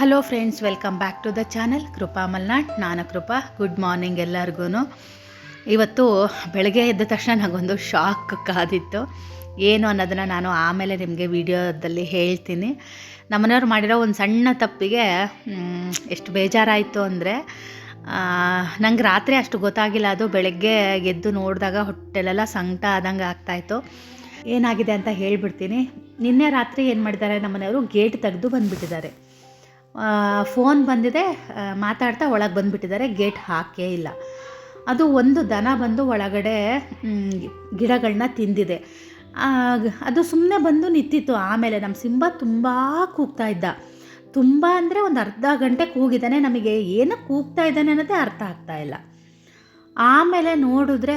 Hello friends welcome back to the channel Krupa Malnad ನಾನು Krupa good morning ಎಲ್ಲರಿಗೂ ಇವತ್ತು ಬೆಳಗ್ಗೆ ಎದ್ದ ತಕ್ಷಣ ನನಗೊಂದು ಶಾಕ್ ಕಾದಿತ್ತು. ಏನು ಅನ್ನೋದನ್ನು ನಾನು ಆಮೇಲೆ ನಿಮಗೆ ವಿಡಿಯೋದಲ್ಲಿ ಹೇಳ್ತೀನಿ. ನಮ್ಮನೆಯವ್ರು ಮಾಡಿರೋ ಒಂದು ಸಣ್ಣ ತಪ್ಪಿಗೆ ಎಷ್ಟು ಬೇಜಾರಾಯಿತು ಅಂದರೆ ನಂಗೆ ರಾತ್ರಿ ಅಷ್ಟು ಗೊತ್ತಾಗಿಲ್ಲ. ಅದು ಬೆಳಗ್ಗೆ ಎದ್ದು ನೋಡಿದಾಗ ಹೊಟ್ಟೆಲೆಲ್ಲ ಸಂಕಟ ಆದಂಗೆ ಆಗ್ತಾಯಿತ್ತು ಏನಾಗಿದೆ ಅಂತ ಹೇಳಿಬಿಡ್ತೀನಿ. ನಿನ್ನೆ ರಾತ್ರಿ ಏನು ಮಾಡಿದ್ದಾರೆ? ನಮ್ಮನೆಯವರು ಗೇಟ್ ತೆಗೆದು ಬಂದುಬಿಟ್ಟಿದ್ದಾರೆ. ಫೋನ್ ಬಂದಿದೆ ಮಾತಾಡ್ತಾ ಒಳಗೆ ಬಂದುಬಿಟ್ಟಿದ್ದಾರೆ, ಗೇಟ್ ಹಾಕೇ ಇಲ್ಲ. ಅದು ಒಂದು ದನ ಬಂದು ಒಳಗಡೆ ಗಿಡಗಳನ್ನ ತಿಂದಿದೆ. ಅದು ಸುಮ್ಮನೆ ಬಂದು ನಿಂತಿತ್ತು. ಆಮೇಲೆ ನಮ್ಮ ಸಿಂಬ ತುಂಬ ಕೂಗ್ತಾ ಇದ್ದ. ತುಂಬ ಅಂದರೆ ಒಂದು ಅರ್ಧ ಗಂಟೆ ಕೂಗಿದ್ದಾನೆ ನಮಗೆ. ಏನು ಕೂಗ್ತಾ ಇದ್ದಾನೆ ಅನ್ನೋದೇ ಅರ್ಥ ಆಗ್ತಾ ಇಲ್ಲ. ಆಮೇಲೆ ನೋಡಿದ್ರೆ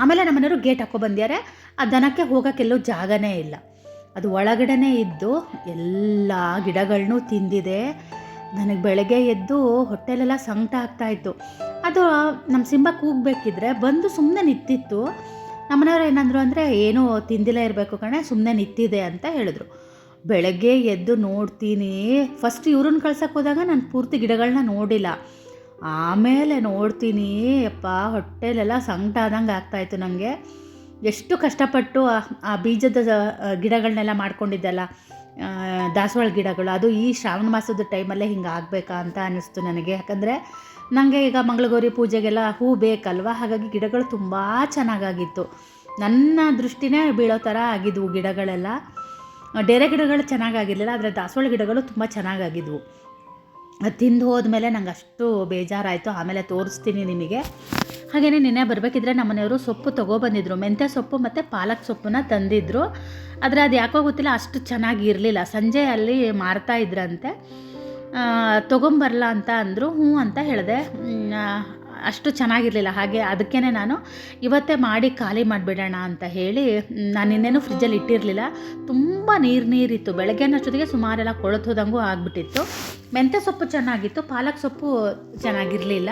ಆಮೇಲೆ ನಮ್ಮನೆಯವರು ಗೇಟ್ ಹಾಕೊ ಬಂದ್ಯಾರೆ ಆ ದನಕ್ಕೆ ಹೋಗೋಕ್ಕೆಲ್ಲೂ ಜಾಗನೇ ಇಲ್ಲ. ಅದು ಒಳಗಡೆನೇ ಇದ್ದು ಎಲ್ಲ ಗಿಡಗಳನ್ನೂ ತಿಂದಿದೆ. ನನಗೆ ಬೆಳಗ್ಗೆ ಎದ್ದು ಹೊಟ್ಟೆಲೆಲ್ಲ ಸಂಕಟ ಆಗ್ತಾಯಿತ್ತು ಅದು ನಮ್ಮ ಸಿಂಹ ಕೂಗಬೇಕಿದ್ರೆ ಬಂದು ಸುಮ್ಮನೆ ನಿಂತಿತ್ತು. ನಮ್ಮನೆಯವ್ರು ಏನಂದ್ರು ಅಂದರೆ, ಏನೂ ತಿಂದಿಲ್ಲ ಇರಬೇಕು ಕಣೆ ಸುಮ್ಮನೆ ನಿಂತಿದೆ ಅಂತ ಹೇಳಿದ್ರು. ಬೆಳಗ್ಗೆ ಎದ್ದು ನೋಡ್ತೀನಿ. ಫಸ್ಟ್ ಇವ್ರನ್ನ ಕಳ್ಸಕ್ಕೆ ಹೋದಾಗ ನಾನು ಪೂರ್ತಿ ಗಿಡಗಳನ್ನ ನೋಡಿಲ್ಲ. ಆಮೇಲೆ ನೋಡ್ತೀನಿ ಅಪ್ಪ ಹೊಟ್ಟೆಲೆಲ್ಲ ಸಂಕಟ ಆದಂಗೆ ಆಗ್ತಾಯಿತ್ತು ನನಗೆ ಎಷ್ಟು ಕಷ್ಟಪಟ್ಟು ಆ- ಬೀಜದ ಗಿಡಗಳನ್ನೆಲ್ಲ ಮಾಡ್ಕೊಂಡಿದ್ದಲ್ಲ ದಾಸವಾಳ ಗಿಡಗಳು, ಅದು ಈ ಶ್ರಾವಣ ಮಾಸದ ಟೈಮಲ್ಲೇ ಹಿಂಗೆ ಆಗಬೇಕಾ ಅಂತ ಅನ್ನಿಸ್ತು ನನಗೆ. ಯಾಕಂದರೆ ನನಗೆ ಈಗ ಮಂಗಳಗೌರಿ ಪೂಜೆಗೆಲ್ಲ ಹೂ ಬೇಕಲ್ವ? ಹಾಗಾಗಿ ಗಿಡಗಳು ತುಂಬ ಚೆನ್ನಾಗಾಗಿತ್ತು. ನನ್ನ ದೃಷ್ಟಿನೇ ಬೀಳೋ ಥರ ಆಗಿದ್ವು ಗಿಡಗಳೆಲ್ಲ. ಡೇರೆ ಗಿಡಗಳು ಚೆನ್ನಾಗಾಗಿರಲಿಲ್ಲ, ಆದರೆ ದಾಸವಾಳ ಗಿಡಗಳು ತುಂಬ ಚೆನ್ನಾಗಾಗಿದ್ವು. ತಿಂದು ಹೋದ್ಮೇಲೆ ನಂಗೆ ಅಷ್ಟು ಬೇಜಾರಾಯಿತು. ಆಮೇಲೆ ತೋರಿಸ್ತೀನಿ ನಿಮಗೆ. ಹಾಗೆಯೇ ನಿನ್ನೆ ಬರಬೇಕಿದ್ರೆ ನಮ್ಮ ಮನೆಯವರು ಸೊಪ್ಪು ತೊಗೊಬಂದಿದ್ರು ಮೆಂತ್ಯ ಸೊಪ್ಪು ಮತ್ತು ಪಾಲಕ್ ಸೊಪ್ಪನ್ನ ತಂದಿದ್ರು. ಆದರೆ ಅದು ಯಾಕೋ ಗೊತ್ತಿಲ್ಲ, ಅಷ್ಟು ಚೆನ್ನಾಗಿ ಇರಲಿಲ್ಲ. ಸಂಜೆ ಅಲ್ಲಿ ಮಾರ್ತಾ ಇದ್ರಂತೆ. ತೊಗೊಂಬರಲ್ಲ ಅಂತ ಅಂದರು. ಹ್ಞೂ ಅಂತ ಹೇಳಿದೆ. ಅಷ್ಟು ಚೆನ್ನಾಗಿರಲಿಲ್ಲ. ಹಾಗೆ ಅದಕ್ಕೇ ನಾನು ಇವತ್ತೇ ಮಾಡಿ ಖಾಲಿ ಮಾಡಿಬಿಡೋಣ ಅಂತ ಹೇಳಿ ನಾನು ಇನ್ನೇನು ಫ್ರಿಜ್ಜಲ್ಲಿ ಇಟ್ಟಿರಲಿಲ್ಲ. ತುಂಬ ನೀರು ನೀರಿತ್ತು. ಬೆಳಗ್ಗೆ ಅನ್ನೋಷ್ಟೊತ್ತಿಗೆ ಸುಮಾರೆಲ್ಲ ಕೊಳತು ಹೋದಂಗೂ ಆಗಿಬಿಟ್ಟಿತ್ತು. ಮೆಂತ್ಯ ಸೊಪ್ಪು ಚೆನ್ನಾಗಿತ್ತು, ಪಾಲಕ್ ಸೊಪ್ಪು ಚೆನ್ನಾಗಿರಲಿಲ್ಲ.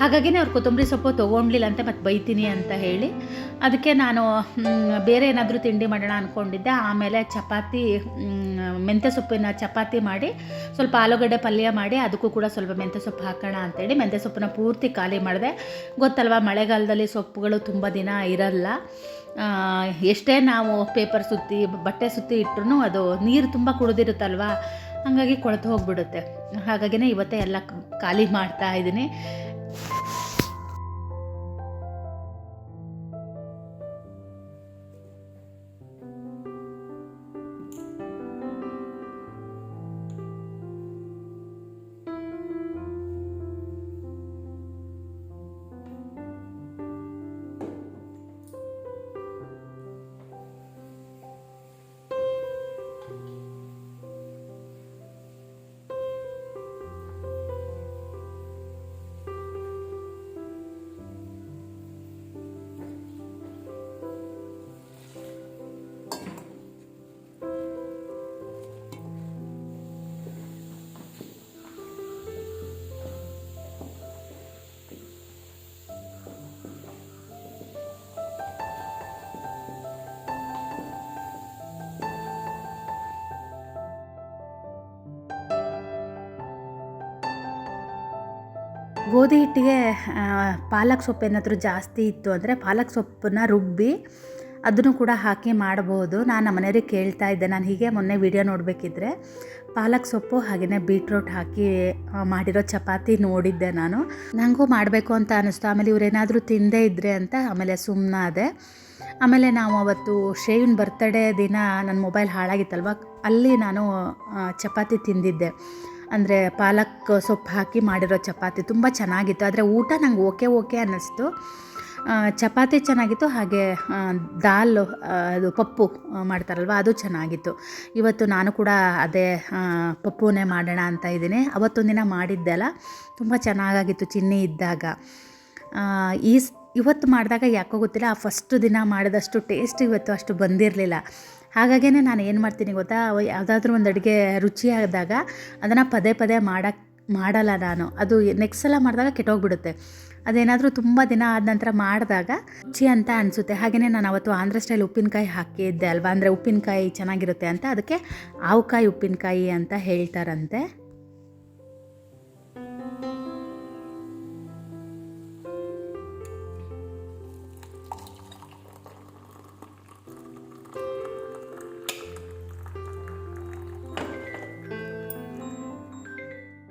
ಹಾಗಾಗಿನೇ ಅವ್ರು ಕೊತ್ತಂಬರಿ ಸೊಪ್ಪು ತೊಗೊಂಡ್ಲಿಲ್ಲ ಅಂತ ಮತ್ತೆ ಬೈತೀನಿ ಅಂತ ಹೇಳಿ ಅದಕ್ಕೆ ನಾನು ಬೇರೆ ಏನಾದರೂ ತಿಂಡಿ ಮಾಡೋಣ ಅಂದ್ಕೊಂಡಿದ್ದೆ ಆಮೇಲೆ ಚಪಾತಿ ಮೆಂತ್ಯ ಸೊಪ್ಪಿನ ಚಪಾತಿ ಮಾಡಿ, ಸ್ವಲ್ಪ ಆಲೂಗಡ್ಡೆ ಪಲ್ಯ ಮಾಡಿ, ಅದಕ್ಕೂ ಕೂಡ ಸ್ವಲ್ಪ ಮೆಂತ್ಯ ಸೊಪ್ಪು ಹಾಕೋಣ ಅಂತೇಳಿ ಮೆಂತ್ಯ ಸೊಪ್ಪನ್ನ ಪೂರ್ತಿ ಖಾಲಿ ಮಾಡಿದೆ. ಗೊತ್ತಲ್ವ, ಮಳೆಗಾಲದಲ್ಲಿ ಸೊಪ್ಪುಗಳು ತುಂಬ ದಿನ ಇರಲ್ಲ. ಎಷ್ಟೇ ನಾವು ಪೇಪರ್ ಸುತ್ತಿ, ಬಟ್ಟೆ ಸುತ್ತಿ ಇಟ್ಟರು ಅದು ನೀರು ತುಂಬ ಕುಡಿದಿರುತ್ತಲ್ವ, ಹಾಗಾಗಿ ಕೊಳೆತು ಹೋಗ್ಬಿಡುತ್ತೆ. ಹಾಗಾಗಿನೇ ಇವತ್ತೇ ಎಲ್ಲ ಖಾಲಿ ಮಾಡ್ತಾ ಇದ್ದೀನಿ. ಗೋಧಿ ಹಿಟ್ಟಿಗೆ ಪಾಲಕ್ ಸೊಪ್ಪು ಏನಾದರೂ ಜಾಸ್ತಿ ಇತ್ತು ಅಂದರೆ ಪಾಲಕ್ ಸೊಪ್ಪನ್ನು ರುಬ್ಬಿ ಅದನ್ನು ಕೂಡ ಹಾಕಿ ಮಾಡ್ಬೋದು. ನಾನು ನಮ್ಮ ಮನೆಯವ್ರಿಗೆ ಕೇಳ್ತಾ ಇದ್ದೆ. ನಾನು ಹೀಗೆ ಮೊನ್ನೆ ವಿಡಿಯೋ ನೋಡಬೇಕಿದ್ರೆ ಪಾಲಕ್ ಸೊಪ್ಪು ಹಾಗೆಯೇ ಬೀಟ್ರೋಟ್ ಹಾಕಿ ಮಾಡಿರೋ ಚಪಾತಿ ನೋಡಿದ್ದೆ ನಾನು. ನನಗೂ ಮಾಡಬೇಕು ಅಂತ ಅನ್ನಿಸ್ತು ಆಮೇಲೆ ಇವರೇನಾದರೂ ತಿಂದೇ ಇದ್ದರೆ ಅಂತ ಆಮೇಲೆ ಸುಮ್ಮನಾದೆ ಆಮೇಲೆ ನಾವು ಅವತ್ತು ಶ್ರೇಯನ್ ಬರ್ತಡೇ ದಿನ ನನ್ನ ಮೊಬೈಲ್ ಹಾಳಾಗಿತ್ತಲ್ವ? ಅಲ್ಲಿ ನಾನು ಚಪಾತಿ ತಿಂದಿದ್ದೆ. ಅಂದರೆ ಪಾಲಕ್ ಸೊಪ್ಪು ಹಾಕಿ ಮಾಡಿರೋ ಚಪಾತಿ ತುಂಬ ಚೆನ್ನಾಗಿತ್ತು. ಆದರೆ ಊಟ ನಂಗೆ ಓಕೆ ಓಕೆ ಅನ್ನಿಸ್ತು. ಚಪಾತಿ ಚೆನ್ನಾಗಿತ್ತು, ಹಾಗೆ ದಾಲ್ ಅದು ಪಪ್ಪು ಮಾಡ್ತಾರಲ್ವ, ಅದು ಚೆನ್ನಾಗಿತ್ತು. ಇವತ್ತು ನಾನು ಕೂಡ ಅದೇ ಪಪ್ಪುನೇ ಮಾಡೋಣ ಅಂತ ಇದ್ದೀನಿ. ಅವತ್ತೊಂದಿನ ಮಾಡಿದ್ದೆ ಅಲ್ಲ, ತುಂಬ ಚೆನ್ನಾಗಾಗಿತ್ತು ಚಿನ್ನಿ ಇದ್ದಾಗ. ಈ ಇವತ್ತು ಮಾಡಿದಾಗ ಯಾಕೋ ಗೊತ್ತಿಲ್ಲ, ಆ ಫಸ್ಟ್ ದಿನ ಮಾಡಿದಷ್ಟು ಟೇಸ್ಟ್ ಇವತ್ತು ಅಷ್ಟು ಬಂದಿರಲಿಲ್ಲ. ಹಾಗಾಗೇ ನಾನು ಏನು ಮಾಡ್ತೀನಿ ಗೊತ್ತಾ? ಯಾವುದಾದ್ರೂ ಒಂದು ಅಡುಗೆ ರುಚಿಯಾದಾಗ ಅದನ್ನು ಪದೇ ಪದೇ ಮಾಡಕ್ಕೆ ಮಾಡಲ್ಲ ನಾನು. ಅದು ನೆಕ್ಸ್ಟ್ ಸಲ ಮಾಡಿದಾಗ ಕೆಟ್ಟೋಗ್ಬಿಡುತ್ತೆ. ಅದೇನಾದರೂ ತುಂಬ ದಿನ ಆದ ನಂತರ ಮಾಡಿದಾಗ ರುಚಿ ಅಂತ ಅನಿಸುತ್ತೆ. ಹಾಗೆಯೇ ನಾನು ಅವತ್ತು ಆಂಧ್ರ ಸ್ಟೈಲ್ ಉಪ್ಪಿನಕಾಯಿ ಹಾಕಿದ್ದೆ ಅಲ್ವಾ? ಅಂದರೆ ಉಪ್ಪಿನಕಾಯಿ ಚೆನ್ನಾಗಿರುತ್ತೆ ಅಂತ. ಅದಕ್ಕೆ ಆವಕಾಯಿ ಉಪ್ಪಿನಕಾಯಿ ಅಂತ ಹೇಳ್ತಾರಂತೆ.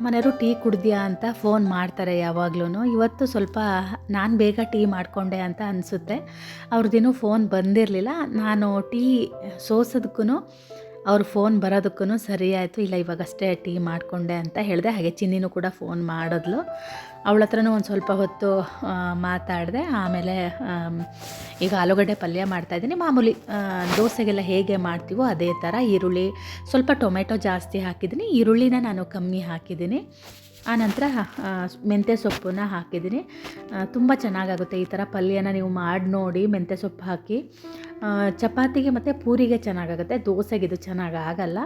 ಮನೆಯವರು ಟೀ ಕುಡ್ದ್ಯಾ ಅಂತ ಫೋನ್ ಮಾಡ್ತಾರೆ ಯಾವಾಗ್ಲೂ ಇವತ್ತು ಸ್ವಲ್ಪ ನಾನು ಬೇಗ ಟೀ ಮಾಡಿಕೊಂಡೆ ಅಂತ ಅನಿಸುತ್ತೆ. ಅವ್ರದ್ದೇನೂ ಫೋನ್ ಬಂದಿರಲಿಲ್ಲ. ನಾನು ಟೀ ಸೋಸೋದಕ್ಕೂ ಅವ್ರ ಫೋನ್ ಬರೋದಕ್ಕೂ ಸರಿ ಆಯಿತು. ಇಲ್ಲ ಇವಾಗಷ್ಟೇ ಟೀ ಮಾಡಿಕೊಂಡೆ ಅಂತ ಹೇಳಿದೆ. ಹಾಗೆ ಚಿನ್ನಿನೂ ಕೂಡ ಫೋನ್ ಮಾಡಿದ್ಲು. ಅವಳ ಹತ್ರನೂ ಒಂದು ಸ್ವಲ್ಪ ಹೊತ್ತು ಮಾತಾಡಿದೆ. ಆಮೇಲೆ ಈಗ ಆಲೂಗಡ್ಡೆ ಪಲ್ಯ ಮಾಡ್ತಾಯಿದ್ದೀನಿ ಮಾಮೂಲಿ ದೋಸೆಗೆಲ್ಲ ಹೇಗೆ ಮಾಡ್ತೀವೋ ಅದೇ ಥರ ಈರುಳ್ಳಿ, ಸ್ವಲ್ಪ ಟೊಮೆಟೊ ಜಾಸ್ತಿ ಹಾಕಿದ್ದೀನಿ. ಈರುಳ್ಳಿನ ನಾನು ಕಮ್ಮಿ ಹಾಕಿದ್ದೀನಿ. ಆನಂತರ ಮೆಂತ್ಯ ಸೊಪ್ಪನ್ನ ಹಾಕಿದ್ದೀನಿ. ತುಂಬ ಚೆನ್ನಾಗಾಗುತ್ತೆ ಈ ಥರ ಪಲ್ಯನ ನೀವು ಮಾಡಿ ನೋಡಿ, ಮೆಂತ್ಯ ಸೊಪ್ಪು ಹಾಕಿ. ಚಪಾತಿಗೆ ಮತ್ತು ಪೂರಿಗೆ ಚೆನ್ನಾಗಾಗುತ್ತೆ. ದೋಸೆಗೆ ಇದು ಚೆನ್ನಾಗಿ ಆಗಲ್ಲ.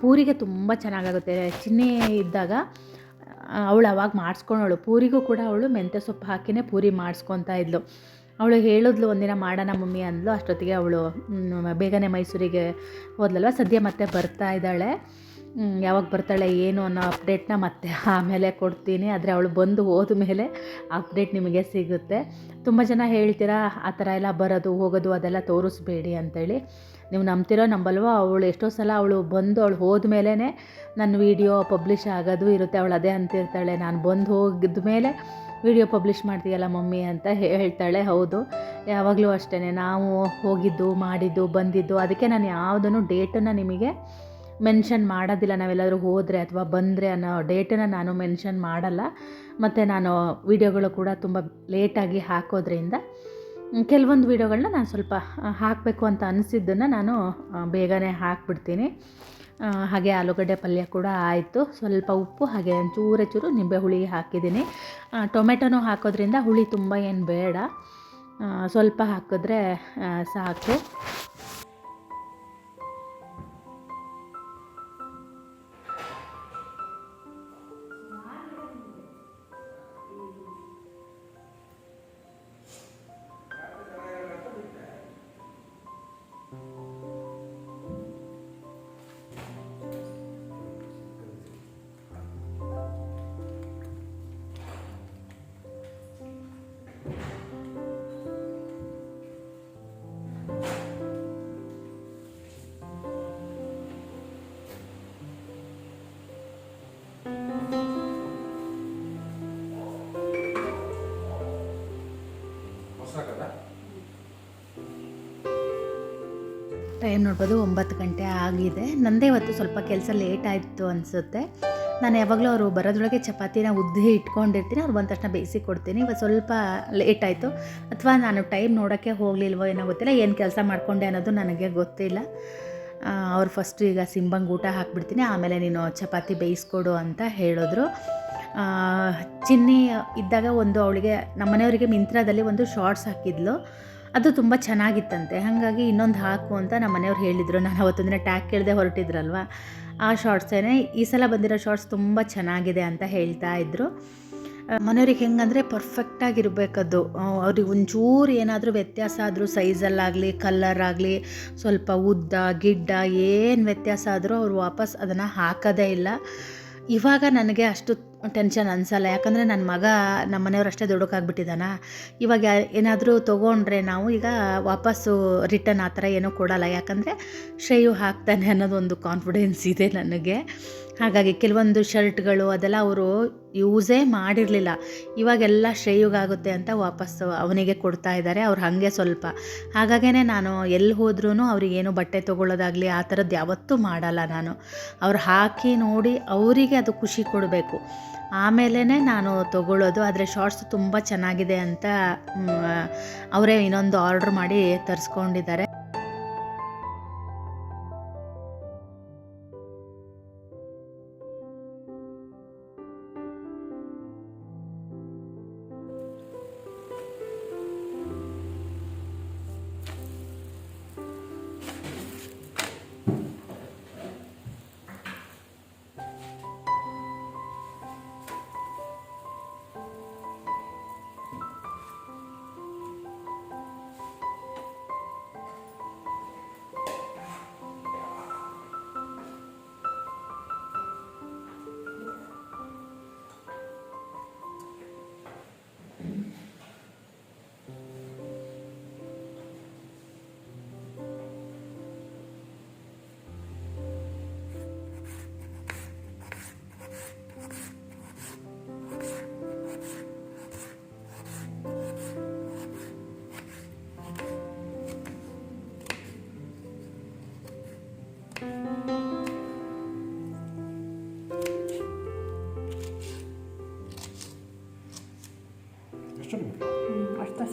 ಪೂರಿಗೆ ತುಂಬ ಚೆನ್ನಾಗಾಗುತ್ತೆ. ಚಿನ್ನಿ ಇದ್ದಾಗ ಅವಳು ಅವಾಗ ಮಾಡಿಸ್ಕೊಂಡವಳು. ಪೂರಿಗೂ ಕೂಡ ಅವಳು ಮೆಂತ್ಯ ಸೊಪ್ಪು ಹಾಕಿನೇ ಪೂರಿ ಮಾಡಿಸ್ಕೊತಾ ಇದ್ಲು. ಅವಳು ಹೇಳಿದ್ಲು, ಒಂದಿನ ಮಾಡೋಣ ಮಮ್ಮಿ ಅಂದ್ಲು. ಅಷ್ಟೊತ್ತಿಗೆ ಅವಳು ಬೇಗನೆ ಮೈಸೂರಿಗೆ ಹೋದ್ಲಲ್ವ? ಸದ್ಯ ಮತ್ತೆ ಬರ್ತಾ ಇದ್ದಾಳೆ. ಯಾವಾಗ ಬರ್ತಾಳೆ, ಏನು ಅನ್ನೋ ಅಪ್ಡೇಟ್ನ ಮತ್ತೆ ಆಮೇಲೆ ಕೊಡ್ತೀನಿ. ಆದರೆ ಅವಳು ಬಂದು ಹೋದ ಮೇಲೆ ಅಪ್ಡೇಟ್ ನಿಮಗೆ ಸಿಗುತ್ತೆ. ತುಂಬ ಜನ ಹೇಳ್ತೀರಾ, ಆ ಥರ ಎಲ್ಲ ಬರೋದು, ಹೋಗೋದು, ಅದೆಲ್ಲ ತೋರಿಸ್ಬೇಡಿ ಅಂತೇಳಿ. ನೀವು ನಂಬ್ತಿರೋ, ನಂಬಲ್ವೋ, ಅವಳು ಎಷ್ಟೋ ಸಲ ಅವಳು ಬಂದು ಅವಳು ಹೋದ ಮೇಲೇ ನನ್ನ ವೀಡಿಯೋ ಪಬ್ಲಿಷ್ ಆಗೋದು ಇರುತ್ತೆ. ಅವಳು ಅದೇ ಅಂತಿರ್ತಾಳೆ, ನಾನು ಬಂದು ಹೋಗಿದ ಮೇಲೆ ವಿಡಿಯೋ ಪಬ್ಲಿಷ್ ಮಾಡ್ತೀಯಲ್ಲ ಮಮ್ಮಿ ಅಂತ ಹೇಳ್ತಾಳೆ. ಹೌದು, ಯಾವಾಗಲೂ ಅಷ್ಟೇ ನಾವು ಹೋಗಿದ್ದು, ಮಾಡಿದ್ದು, ಬಂದಿದ್ದು, ಅದಕ್ಕೆ ನಾನು ಯಾವುದನ್ನು ಡೇಟನ್ನು ನಿಮಗೆ ಮೆನ್ಷನ್ ಮಾಡೋದಿಲ್ಲ. ನಾವೆಲ್ಲಾದರೂ ಹೋದರೆ ಅಥವಾ ಬಂದರೆ ಅನ್ನೋ ಡೇಟನ್ನು ನಾನು ಮೆನ್ಷನ್ ಮಾಡಲ್ಲ. ಮತ್ತು ನಾನು ವೀಡಿಯೋಗಳು ಕೂಡ ತುಂಬ ಲೇಟಾಗಿ ಹಾಕೋದ್ರಿಂದ ಕೆಲವೊಂದು ವೀಡಿಯೋಗಳನ್ನ ನಾನು ಸ್ವಲ್ಪ ಹಾಕಬೇಕು ಅಂತ ಅನಿಸಿದ್ದನ್ನು ನಾನು ಬೇಗನೆ ಹಾಕ್ಬಿಡ್ತೀನಿ. ಹಾಗೆ ಆಲೂಗಡ್ಡೆ ಪಲ್ಯ ಕೂಡ ಆಯಿತು. ಸ್ವಲ್ಪ ಉಪ್ಪು, ಹಾಗೆ ಚೂರೆ ಚೂರು ನಿಂಬೆ ಹುಳಿ ಹಾಕಿದ್ದೀನಿ. ಟೊಮೆಟೊನೂ ಹಾಕೋದ್ರಿಂದ ಹುಳಿ ತುಂಬ ಏನು ಬೇಡ. ಸ್ವಲ್ಪ ಹಾಕಿದ್ರೆ ಸಾಕು. ಟೈಮ್ ನೋಡ್ಬೋದು ಒಂಬತ್ತು ಗಂಟೆ ಆಗಿದೆ. ನಂದೇ ಇವತ್ತು ಸ್ವಲ್ಪ ಕೆಲಸ ಲೇಟ್ ಆಯಿತು ಅನಿಸುತ್ತೆ. ನಾನು ಯಾವಾಗಲೂ ಅವರು ಬರೋದ್ರೊಳಗೆ ಚಪಾತಿನ ಉದ್ದಿ ಇಟ್ಕೊಂಡಿರ್ತೀನಿ. ಅವ್ರು ಬಂದ ತಕ್ಷಣ ಬೇಯಿಸಿ ಕೊಡ್ತೀನಿ. ಇವತ್ತು ಸ್ವಲ್ಪ ಲೇಟ್ ಆಯಿತು. ಅಥವಾ ನಾನು ಟೈಮ್ ನೋಡೋಕ್ಕೆ ಹೋಗಲಿಲ್ವೋ ಏನೋ ಗೊತ್ತಿಲ್ಲ. ಏನು ಕೆಲಸ ಮಾಡಿಕೊಂಡೆ ಅನ್ನೋದು ನನಗೆ ಗೊತ್ತಿಲ್ಲ. ಅವ್ರು ಫಸ್ಟು ಈಗ ಸಿಂಬಂಗೆ ಊಟ ಹಾಕ್ಬಿಡ್ತೀನಿ. ಆಮೇಲೆ ನೀನು ಚಪಾತಿ ಬೇಯಿಸ್ಕೊಡು ಅಂತ ಹೇಳಿದ್ರು. ಚಿನ್ನಿ ಇದ್ದಾಗ ಒಂದು ಅವಳಿಗೆ ನಮ್ಮನೆಯವರಿಗೆ ಮಿಂತ್ರಾದಲ್ಲಿ ಒಂದು ಶಾರ್ಟ್ಸ್ ಹಾಕಿದ್ಲು. ಅದು ತುಂಬ ಚೆನ್ನಾಗಿತ್ತಂತೆ. ಹಾಗಾಗಿ ಇನ್ನೊಂದು ಹಾಕು ಅಂತ ನಮ್ಮ ಮನೆಯವ್ರು ಹೇಳಿದರು. ನಾನು ಅವತ್ತೊಂದಿನ ಟ್ಯಾಗ್ ಕೇಳದೆ ಹೊರಟಿದ್ರಲ್ವ? ಆ ಶಾರ್ಟ್ಸೇನೆ ಈ ಸಲ ಬಂದಿರೋ ಶಾರ್ಟ್ಸ್ ತುಂಬ ಚೆನ್ನಾಗಿದೆ ಅಂತ ಹೇಳ್ತಾ ಇದ್ದರು ಮನೆಯವ್ರಿಗೆ ಹೆಂಗಂದರೆ ಪರ್ಫೆಕ್ಟಾಗಿರಬೇಕದು ಅವ್ರಿಗೆ ಒಂಚೂರು ಏನಾದರೂ ವ್ಯತ್ಯಾಸ ಆದರೂ ಸೈಜಲ್ಲಾಗಲಿ ಕಲ್ಲರ್ ಆಗಲಿ, ಸ್ವಲ್ಪ ಉದ್ದ, ಗಿಡ್ಡ, ಏನು ವ್ಯತ್ಯಾಸ ಆದರೂ ಅವ್ರು ವಾಪಸ್ ಅದನ್ನು ಹಾಕೋದೇ ಇಲ್ಲ. ಇವಾಗ ನನಗೆ ಅಷ್ಟು ಟೆನ್ಷನ್ ಅನಿಸಲ್ಲ. ಯಾಕಂದರೆ ನನ್ನ ಮಗ ನಮ್ಮ ಮನೆಯವ್ರು ಅಷ್ಟೇ ದುಡುಕಾಗ್ಬಿಟ್ಟಿದ್ದಾನ ಇವಾಗ ಏನಾದರೂ ತೊಗೊಂಡ್ರೆ ನಾವು ಈಗ ವಾಪಸ್ಸು ರಿಟರ್ನ್ ಆ ಥರ ಏನೂ ಕೊಡಲ್ಲ. ಯಾಕಂದರೆ ಶ್ರೇಯು ಹಾಕ್ತಾನೆ ಅನ್ನೋದು ಒಂದು ಕಾನ್ಫಿಡೆನ್ಸ್ ಇದೆ ನನಗೆ. ಹಾಗಾಗಿ ಕೆಲವೊಂದು ಶರ್ಟ್ಗಳು ಅದೆಲ್ಲ ಅವರು ಯೂಸೇ ಮಾಡಿರಲಿಲ್ಲ. ಇವಾಗೆಲ್ಲ ಶ್ರೇಯುಗಾಗುತ್ತೆ ಅಂತ ವಾಪಸ್ಸು ಅವನಿಗೆ ಕೊಡ್ತಾ ಇದ್ದಾರೆ. ಅವ್ರು ಹಾಗೆ ಸ್ವಲ್ಪ. ಹಾಗಾಗೇ ನಾನು ಎಲ್ಲಿ ಹೋದ್ರೂ ಅವ್ರಿಗೇನು ಬಟ್ಟೆ ತೊಗೊಳ್ಳೋದಾಗಲಿ ಆ ಥರದ್ದು ಯಾವತ್ತೂ ಮಾಡಲ್ಲ ನಾನು. ಅವ್ರು ಹಾಕಿ ನೋಡಿ ಅವರಿಗೆ ಅದು ಖುಷಿ ಕೊಡಬೇಕು. ಆಮೇಲೇ ನಾನು ತೊಗೊಳ್ಳೋದು ಆದರೆ ಶಾರ್ಟ್ಸ್ ತುಂಬ ಚೆನ್ನಾಗಿದೆ ಅಂತ ಅವರೇ ಇನ್ನೊಂದು ಆರ್ಡ್ರ್ ಮಾಡಿ ತರಿಸ್ಕೊಂಡಿದ್ದಾರೆ.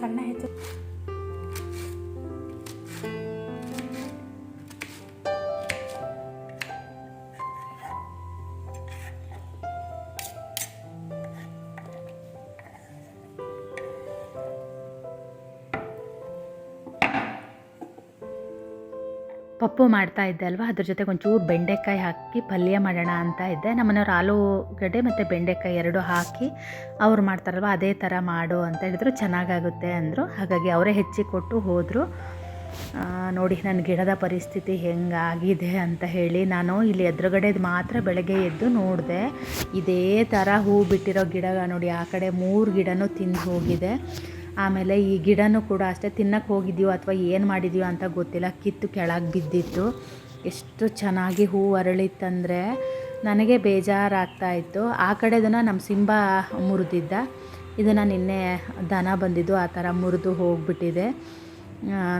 ಸಣ್ಣ ಹೆಚ್ಚು ಪಪ್ಪು ಮಾಡ್ತಾ ಇದ್ದೆ ಅಲ್ವಾ? ಅದ್ರ ಜೊತೆಗೆ ಒಂಚೂರು ಬೆಂಡೆಕಾಯಿ ಹಾಕಿ ಪಲ್ಯ ಮಾಡೋಣ ಅಂತ ಇದ್ದೆ. ನಮ್ಮನೆಯವ್ರು ಆಲೂಗಡ್ಡೆ ಮತ್ತು ಬೆಂಡೆಕಾಯಿ ಎರಡು ಹಾಕಿ ಅವ್ರು ಮಾಡ್ತಾರಲ್ವ? ಅದೇ ಥರ ಮಾಡು ಅಂತ ಹೇಳಿದ್ರು. ಚೆನ್ನಾಗಾಗುತ್ತೆ ಅಂದರು. ಹಾಗಾಗಿ ಅವರೇ ಹೆಚ್ಚಿ ಕೊಟ್ಟು ಹೋದರು. ನೋಡಿ ನನ್ನ ಗಿಡದ ಪರಿಸ್ಥಿತಿ ಹೆಂಗಾಗಿದೆ ಅಂತ ಹೇಳಿ ನಾನು ಇಲ್ಲಿ ಎದುರುಗಡೆದು ಮಾತ್ರ ಬೆಳಗ್ಗೆ ಎದ್ದು ನೋಡಿದೆ. ಇದೇ ಥರ ಹೂ ಬಿಟ್ಟಿರೋ ಗಿಡ ನೋಡಿ, ಆ ಕಡೆ ಮೂರು ಗಿಡನೂ ತಿಂದು ಹೋಗಿದೆ. ಆಮೇಲೆ ಈ ಗಿಡನೂ ಕೂಡ ಅಷ್ಟೇ ತಿನ್ನಕ್ಕೆ ಹೋಗಿದ್ದೀವೋ ಅಥವಾ ಏನು ಮಾಡಿದ್ದೀವೋ ಅಂತ ಗೊತ್ತಿಲ್ಲ. ಕಿತ್ತು ಕೆಳಗೆ ಬಿದ್ದಿತ್ತು. ಎಷ್ಟು ಚೆನ್ನಾಗಿ ಹೂ ಅರಳಿತ್ತಂದರೆ ನನಗೆ ಬೇಜಾರಾಗ್ತಾ ಇತ್ತು. ಆ ಕಡೆದನ್ನು ನಮ್ಮ ಸಿಂಬ ಮುರಿದಿದ್ದ. ಇದನ್ನು ನಿನ್ನೆ ದನ ಬಂದಿದ್ದು, ಆ ಥರ ಮುರಿದು ಹೋಗಿಬಿಟ್ಟಿದೆ.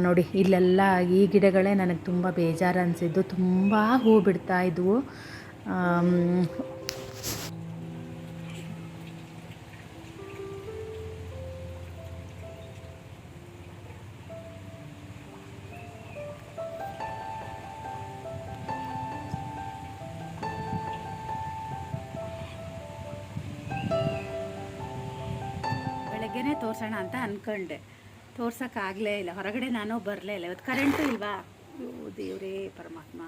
ನೋಡಿ, ಇಲ್ಲೆಲ್ಲ ಈ ಗಿಡಗಳೇ ನನಗೆ ತುಂಬ ಬೇಜಾರು ಅನಿಸಿದ್ದು. ತುಂಬ ಹೂ ಬಿಡ್ತಾ ಇದ್ವು ತೋರ್ಸೋಣ ಅಂತ ಅಂದ್ಕೊಂಡೆ ತೋರ್ಸೋಕ್ಕಾಗಲೇ ಇಲ್ಲ. ಹೊರಗಡೆ ನಾನು ಬರಲೇ ಇಲ್ಲ. ಇವತ್ತು ಕರೆಂಟು ಇಲ್ವಾ? ದೇವರೇ, ಪರಮಾತ್ಮ.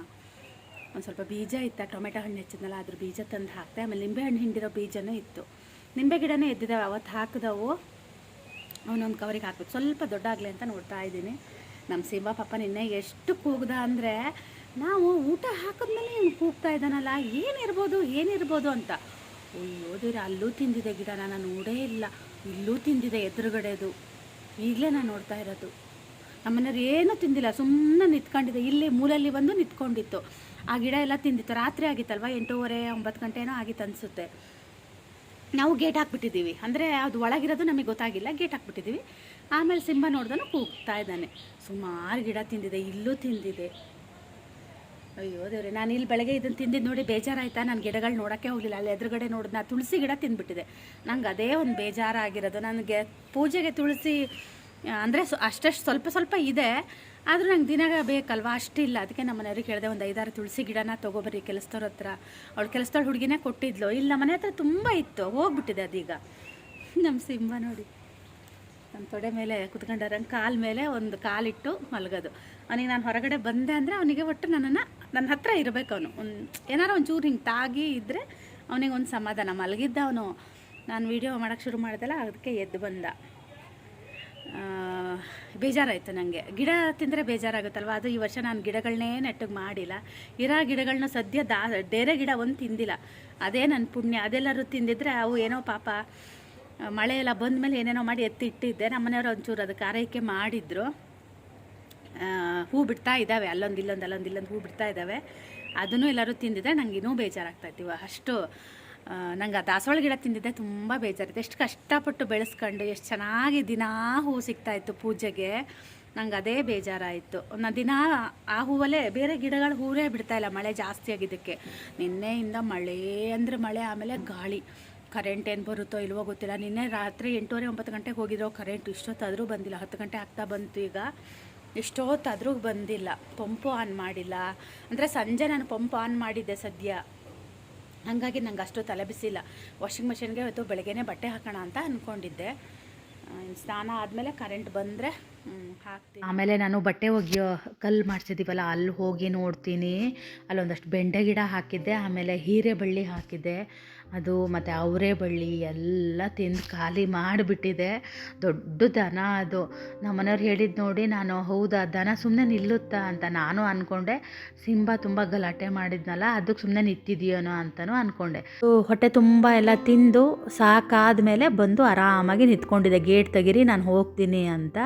ಒಂದು ಸ್ವಲ್ಪ ಬೀಜ ಇತ್ತ. ಟೊಮೆಟೊ ಹಣ್ಣು ಹೆಚ್ಚಿದ್ನಲ್ಲ, ಅದ್ರ ಬೀಜ ತಂದು ಹಾಕ್ತೆ ಆಮೇಲೆ ನಿಂಬೆ ಹಣ್ಣು ಹಿಂಡಿರೋ ಬೀಜನೂ ಇತ್ತು. ನಿಂಬೆ ಗಿಡನೇ ಎದ್ದಿದ್ದಾವೆ ಅವತ್ತು ಹಾಕಿದವು. ಅವನೊಂದು ಕವರಿಗೆ ಹಾಕ್ಬೇಕು. ಸ್ವಲ್ಪ ದೊಡ್ಡ ಆಗಲಿ ಅಂತ ನೋಡ್ತಾ ಇದ್ದೀನಿ. ನಮ್ಮ ಸಿಂಹ ಪಾಪ ನಿನ್ನೆ ಎಷ್ಟು ಕೂಗ್ದ ಅಂದರೆ, ನಾವು ಊಟ ಹಾಕಿದ್ಮೇಲೆ ಇವ್ನು ಕೂಗ್ತಾ ಇದ್ದಾನಲ್ಲ. ಏನಿರ್ಬೋದು ಏನಿರ್ಬೋದು ಅಂತ. ಅಯ್ಯೋ, ದೇವ್ರೆ, ಅಲ್ಲೂ ತಿಂದಿದೆ ಗಿಡ ನಾನು ನೋಡೇ ಇಲ್ಲ. ಇಲ್ಲೂ ತಿಂದಿದೆ ಎದುರುಗಡೆದು ಈಗಲೇ ನಾನು ನೋಡ್ತಾ ಇರೋದು. ನಮ್ಮನೆಯವ್ರು ಏನೂ ತಿಂದಿಲ್ಲ ಸುಮ್ಮನೆ ನಿಂತ್ಕೊಂಡಿದೆ. ಇಲ್ಲಿ ಮೂಲಲ್ಲಿ ಬಂದು ನಿಂತ್ಕೊಂಡಿತ್ತು. ಆ ಗಿಡ ಎಲ್ಲ ತಿಂದಿತ್ತು. ರಾತ್ರಿ ಆಗಿತ್ತಲ್ವ? ಎಂಟೂವರೆ, ಒಂಬತ್ತು ಗಂಟೆನೋ ಆಗಿತ್ತು ಅನಿಸುತ್ತೆ. ನಾವು ಗೇಟ್ ಹಾಕ್ಬಿಟ್ಟಿದ್ದೀವಿ. ಅಂದರೆ ಅದು ಒಳಗಿರೋದು ನಮಗೆ ಗೊತ್ತಾಗಿಲ್ಲ. ಗೇಟ್ ಹಾಕ್ಬಿಟ್ಟಿದ್ದೀವಿ. ಆಮೇಲೆ ಸಿಂಹ ನೋಡ್ದನು ಕೂಗ್ತಾ ಇದ್ದಾನೆ. ಸುಮಾರು ಗಿಡ ತಿಂದಿದೆ, ಇಲ್ಲೂ ತಿಂದಿದೆ. ಅಯ್ಯೋ ದೇವ್ರೆ, ನಾನು ಇಲ್ಲಿ ಬೆಳಗ್ಗೆ ಇದನ್ನು ತಿಂದಿದ್ದು ನೋಡಿ ಬೇಜಾರಾಯ್ತಾ? ನಾನು ಗಿಡಗಳು ನೋಡೋಕ್ಕೆ ಹೋಗಲಿಲ್ಲ. ಅಲ್ಲಿ ಎದುರುಗಡೆ ನೋಡಿದ್ ನಾ ತುಳಸಿ ಗಿಡ ತಿಂದುಬಿಟ್ಟಿದೆ. ನಂಗೆ ಅದೇ ಒಂದು ಬೇಜಾರಾಗಿರೋದು. ನನಗೆ ಪೂಜೆಗೆ ತುಳಸಿ ಅಂದರೆ ಅಷ್ಟಷ್ಟು ಸ್ವಲ್ಪ ಸ್ವಲ್ಪ ಇದೆ. ಆದರೂ ನಂಗೆ ದಿನ ಬೇಕಲ್ವಾ? ಅಷ್ಟಿಲ್ಲ. ಅದಕ್ಕೆ ನಮ್ಮ ಮನೆಯವ್ರಿಗೆ ಹೇಳಿದೆ ಒಂದು ಐದಾರು ತುಳಸಿ ಗಿಡನ ತೊಗೊಬರ್ರಿ ಕೆಲಸದವ್ರ ಹತ್ರ. ಅವಳು ಕೆಲಸದವ್ಳ ಹುಡುಗಿನೇ ಕೊಟ್ಟಿದ್ಲು. ಇಲ್ಲ, ಮನೆ ಹತ್ರ ತುಂಬ ಇತ್ತು. ಹೋಗ್ಬಿಟ್ಟಿದೆ ಅದೀಗ. ನಮ್ಮ ಸಿಂಹ ನೋಡಿ. ನಮ್ಮ ತೊಡೆ ಮೇಲೆ ಕುತ್ಕೊಂಡಾರ. ಕಾಲ ಮೇಲೆ ಒಂದು ಕಾಲಿಟ್ಟು ಮಲಗೋದು. ಅವನಿಗೆ ನಾನು ಹೊರಗಡೆ ಬಂದೆ ಅಂದರೆ ಅವನಿಗೆ ಒಟ್ಟು ನನ್ನನ್ನು ನನ್ನ ಹತ್ರ ಇರಬೇಕು ಅವನು. ಒಂದು ಏನಾರು ಒಂಚೂರು ಹಿಂಗೆ ತಾಗಿ ಇದ್ದರೆ ಅವನಿಗೆ ಒಂದು ಸಮಾಧಾನ. ಮಲಗಿದ್ದ ಅವನು, ನಾನು ವೀಡಿಯೋ ಮಾಡೋಕ್ಕೆ ಶುರು ಮಾಡಿದೆಲ್ಲ ಅದಕ್ಕೆ ಎದ್ದು ಬಂದ. ಬೇಜಾರಾಯಿತು ನನಗೆ ಗಿಡ ತಿಂದರೆ ಬೇಜಾರಾಗುತ್ತಲ್ವ? ಅದು ಈ ವರ್ಷ ನಾನು ಗಿಡಗಳನ್ನೇ ನೆಟ್ಟಗೆ ಮಾಡಿಲ್ಲ. ಇರೋ ಗಿಡಗಳನ್ನ ಸದ್ಯ ದಾ ಡೇರೆ ಗಿಡ ಒಂದು ತಿಂದಿಲ್ಲ. ಅದೇ ನನ್ನ ಪುಣ್ಯ. ಅದೆಲ್ಲರೂ ತಿಂದಿದ್ರೆ ಅವು ಏನೋ ಪಾಪ, ಮಳೆ ಎಲ್ಲ ಬಂದಮೇಲೆ ಏನೇನೋ ಮಾಡಿ ಎತ್ತಿಟ್ಟಿದ್ದೆ. ನಮ್ಮನೆಯವರು ಒಂಚೂರು ಅದಕ್ಕೆ ಆರೈಕೆ ಮಾಡಿದ್ರು. ಹೂ ಬಿಡ್ತಾ ಇದ್ದಾವೆ. ಅಲ್ಲೊಂದು ಇಲ್ಲೊಂದು ಅಲ್ಲೊಂದು ಇಲ್ಲೊಂದು ಹೂ ಬಿಡ್ತಾ ಇದ್ದಾವೆ. ಅದನ್ನು ಎಲ್ಲರೂ ತಿಂದಿದ್ದೆ ನಂಗೆ ಇನ್ನೂ ಬೇಜಾರಾಗ್ತಾ ಇತ್ತು. ಅಷ್ಟು ನಂಗೆ ಆ ದಾಸವಾಳ ಗಿಡ ತಿಂದಿದ್ದೆ. ತುಂಬ ಬೇಜಾರಿತ್ತು ಎಷ್ಟು ಕಷ್ಟಪಟ್ಟು ಬೆಳೆಸ್ಕೊಂಡು ಎಷ್ಟು ಚೆನ್ನಾಗಿ ದಿನಾ ಹೂ ಸಿಗ್ತಾಯಿತ್ತು ಪೂಜೆಗೆ. ನಂಗೆ ಅದೇ ಬೇಜಾರಾಯಿತು. ನಾನು ದಿನ ಆ ಹೂವಲ್ಲೇ ಬೇರೆ ಗಿಡಗಳು ಹೂವೇ ಬಿಡ್ತಾ ಇಲ್ಲ. ಮಳೆ ಜಾಸ್ತಿ ಆಗಿದ್ದಕ್ಕೆ. ನಿನ್ನೆಯಿಂದ ಮಳೆ ಅಂದರೆ ಮಳೆ, ಆಮೇಲೆ ಗಾಳಿ. ಕರೆಂಟ್ ಏನು ಬರುತ್ತೋ ಇಲ್ವೋ ಗೊತ್ತಿಲ್ಲ. ನಿನ್ನೆ ರಾತ್ರಿ ಎಂಟೂವರೆ ಒಂಬತ್ತು ಗಂಟೆಗೆ ಹೋಗಿದ್ರು ಕರೆಂಟ್ ಇಷ್ಟೊತ್ತಾದರೂ ಬಂದಿಲ್ಲ. ಹತ್ತು ಗಂಟೆ ಆಗ್ತಾ ಬಂತು ಈಗ. ಇಷ್ಟೊತ್ತಾದರೂ ಬಂದಿಲ್ಲ. ಪಂಪು ಆನ್ ಮಾಡಿಲ್ಲ. ಅಂದರೆ ಸಂಜೆ ನಾನು ಪಂಪ್ ಆನ್ ಮಾಡಿದ್ದೆ ಸದ್ಯ. ಹಾಗಾಗಿ ನಂಗೆ ಅಷ್ಟು ತಲೆ ಬಿಸಿಲ್ಲ. ವಾಷಿಂಗ್ ಮಿಷಿನ್ಗೆ ಇವತ್ತು ಬೆಳಗ್ಗೆನೇ ಬಟ್ಟೆ ಹಾಕೋಣ ಅಂತ ಅಂದ್ಕೊಂಡಿದ್ದೆ ಸ್ನಾನ ಆದಮೇಲೆ ಕರೆಂಟ್ ಬಂದರೆ ಹಾಕ್ತೀನಿ. ಆಮೇಲೆ ನಾನು ಬಟ್ಟೆ ಒಗೆಯೋ ಕಲ್ಲು ಮಾಡಿಸಿದ್ದೀವಲ್ಲ ಅಲ್ಲಿ ಹೋಗಿ ನೋಡ್ತೀನಿ. ಅಲ್ಲೊಂದಷ್ಟು ಬೆಂಡೆ ಗಿಡ ಹಾಕಿದ್ದೆ, ಆಮೇಲೆ ಹೀರೆಬಳ್ಳಿ ಹಾಕಿದ್ದೆ. ಅದು ಮತ್ತು ಅವರೇ ಬಳ್ಳಿ ಎಲ್ಲ ತಿಂದು ಖಾಲಿ ಮಾಡಿಬಿಟ್ಟಿದೆ. ದೊಡ್ಡ ದನ ಅದು. ನಮ್ಮ ಮನೆಯವ್ರು ಹೇಳಿದ್ದು ನೋಡಿ ನಾನು ಹೌದಾ, ದನ ಸುಮ್ಮನೆ ನಿಲ್ಲುತ್ತಾ ಅಂತ ನಾನು ಅಂದ್ಕೊಂಡೆ ಸಿಂಬ ತುಂಬ ಗಲಾಟೆ ಮಾಡಿದ್ನಲ್ಲ, ಅದಕ್ಕೆ ಸುಮ್ಮನೆ ನಿಂತಿದೆಯೋನೋ ಅಂತಲೂ ಅಂದ್ಕೊಂಡೆ ಹೊಟ್ಟೆ ತುಂಬ ಎಲ್ಲ ತಿಂದು ಸಾಕಾದ ಮೇಲೆ ಬಂದು ಆರಾಮಾಗಿ ನಿಂತ್ಕೊಂಡಿದೆ. ಗೇಟ್ ತೆಗೀರಿ, ನಾನು ಹೋಗ್ತೀನಿ ಅಂತ.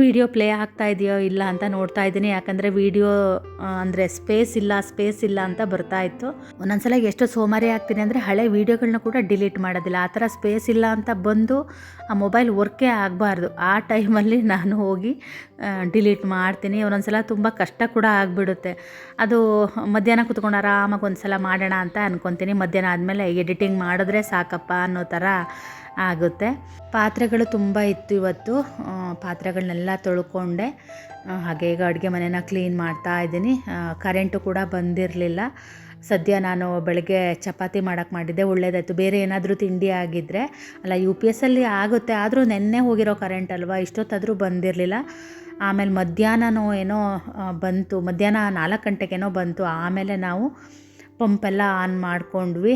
ವಿಡಿಯೋ ಪ್ಲೇ ಆಗ್ತಾ ಇದೆಯೋ ಇಲ್ಲ ಅಂತ ನೋಡ್ತಾ ಇದ್ದೀನಿ. ಯಾಕಂದರೆ ವಿಡಿಯೋ ಅಂದರೆ ಸ್ಪೇಸ್ ಇಲ್ಲ ಸ್ಪೇಸ್ ಇಲ್ಲ ಅಂತ ಬರ್ತಾ ಇತ್ತು. ಒಂದೊಂದ್ಸಲ ಎಷ್ಟು ಸೋಮಾರಿ ಆಗ್ತೀನಿ ಅಂದರೆ ಹಳೆ ವೀಡಿಯೋಗಳನ್ನ ಕೂಡ ಡಿಲೀಟ್ ಮಾಡೋದಿಲ್ಲ. ಆ ಥರ ಸ್ಪೇಸ್ ಇಲ್ಲ ಅಂತ ಬಂದು ಆ ಮೊಬೈಲ್ ವರ್ಕೇ ಆಗಬಾರ್ದು. ಆ ಟೈಮಲ್ಲಿ ನಾನು ಹೋಗಿ ಡಿಲೀಟ್ ಮಾಡ್ತೀನಿ. ಒಂದೊಂದ್ಸಲ ತುಂಬ ಕಷ್ಟ ಕೂಡ ಆಗಿಬಿಡುತ್ತೆ. ಅದು ಮಧ್ಯಾಹ್ನ ಕುತ್ಕೊಂಡು ಆರಾಮಾಗಿ ಒಂದು ಸಲ ಮಾಡೋಣ ಅಂತ ಅನ್ಕೊತೀನಿ. ಮಧ್ಯಾಹ್ನ ಆದಮೇಲೆ ಎಡಿಟಿಂಗ್ ಮಾಡಿದ್ರೆ ಸಾಕಪ್ಪ ಅನ್ನೋ ಥರ ಆಗುತ್ತೆ. ಪಾತ್ರೆಗಳು ತುಂಬ ಇತ್ತು ಇವತ್ತು. ಪಾತ್ರೆಗಳನ್ನೆಲ್ಲ ತೊಳ್ಕೊಂಡೆ. ಹಾಗೆ ಈಗ ಅಡುಗೆ ಮನೆನ ಕ್ಲೀನ್ ಮಾಡ್ತಾ ಇದ್ದೀನಿ. ಕರೆಂಟು ಕೂಡ ಬಂದಿರಲಿಲ್ಲ. ಸದ್ಯ ನಾನು ಬೆಳಗ್ಗೆ ಚಪಾತಿ ಮಾಡೋಕ್ಕೆ ಮಾಡಿದ್ದೆ, ಒಳ್ಳೇದಾಯಿತು. ಬೇರೆ ಏನಾದರೂ ತಿಂಡಿ ಆಗಿದ್ದರೆ ಅಲ್ಲ ಯು ಪಿ ಎಸ್ಸಲ್ಲಿ ಆಗುತ್ತೆ. ಆದರೂ ನೆನ್ನೆ ಹೋಗಿರೋ ಕರೆಂಟ್ ಅಲ್ವಾ? ಇಷ್ಟೊತ್ತಾದರೂ ಬಂದಿರಲಿಲ್ಲ. ಆಮೇಲೆ ಮಧ್ಯಾಹ್ನನೋ ಏನೋ ಬಂತು. ಮಧ್ಯಾಹ್ನ ನಾಲ್ಕು ಗಂಟೆಗೇನೋ ಬಂತು. ಆಮೇಲೆ ನಾವು ಪಂಪೆಲ್ಲ ಆನ್ ಮಾಡಿಕೊಂಡ್ವಿ.